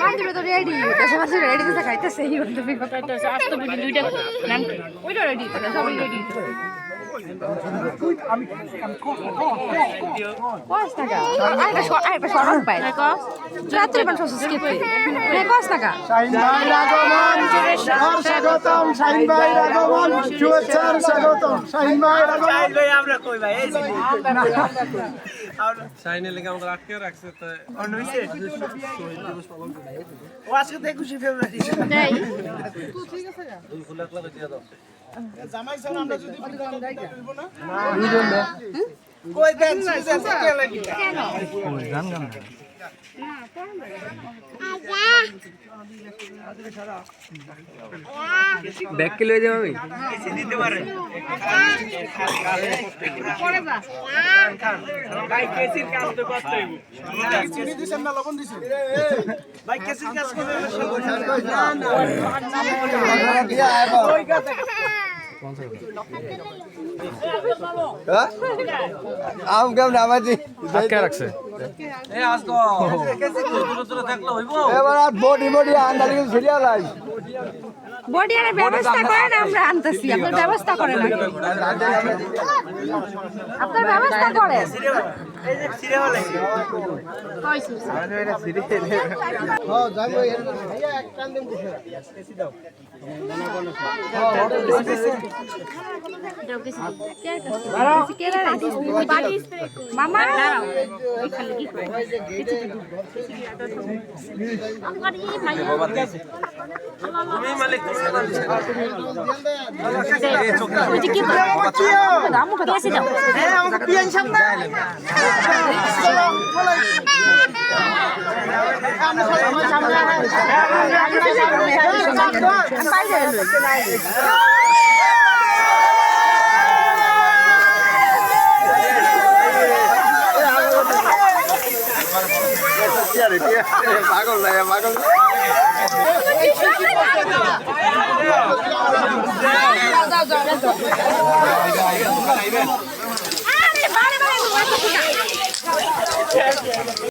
বান্ধবী তো রেডি দেশে মাসে রেডি দিতে খাইতেছে এই বান্ধবী কথা আসতে বুঝি দুইটা নাম ওইটা রেডি সবাই রেডি কস টাকা আরেকটা শর্ট পাই রাত্রে মানুষ স্কিপ কস টাকা শাহিন ভাই? আগমন স্বাগতম শাহিন ভাই আগমন শুভেচ্ছার স্বাগতম শাহিন ভাই আগমন আমরা কই? ভাই এই যে সাইনের লেগে আমাদের আটকে রাখছে তো ও আজকে তো একুশে ফেব্রুয়ারি। তাই জামাই স্যার আমরা যদি কই দেন ব্যাগ কে লয়ে যাব আমি? দিতে পারে ভাই কেসির কাজ তো করতে হইব চিনি দিছেন না লবণ দিছেন ভাই কেসির কাজ করতে আম কেমন আমাজি আটকে রাখছে? এবার আর বডি বডি আন্দালি সিরিয়াল আই। বডি এর ব্যবস্থা করেন আমরা আনতেছি আপনার ব্যবস্থা করেন। আপনার ব্যবস্থা করেন। এই যে সিরে হলে হ্যাঁ যাব আমরা 哥，俺买一轮。买一轮。哎呀！个来呀，个。啊，你来，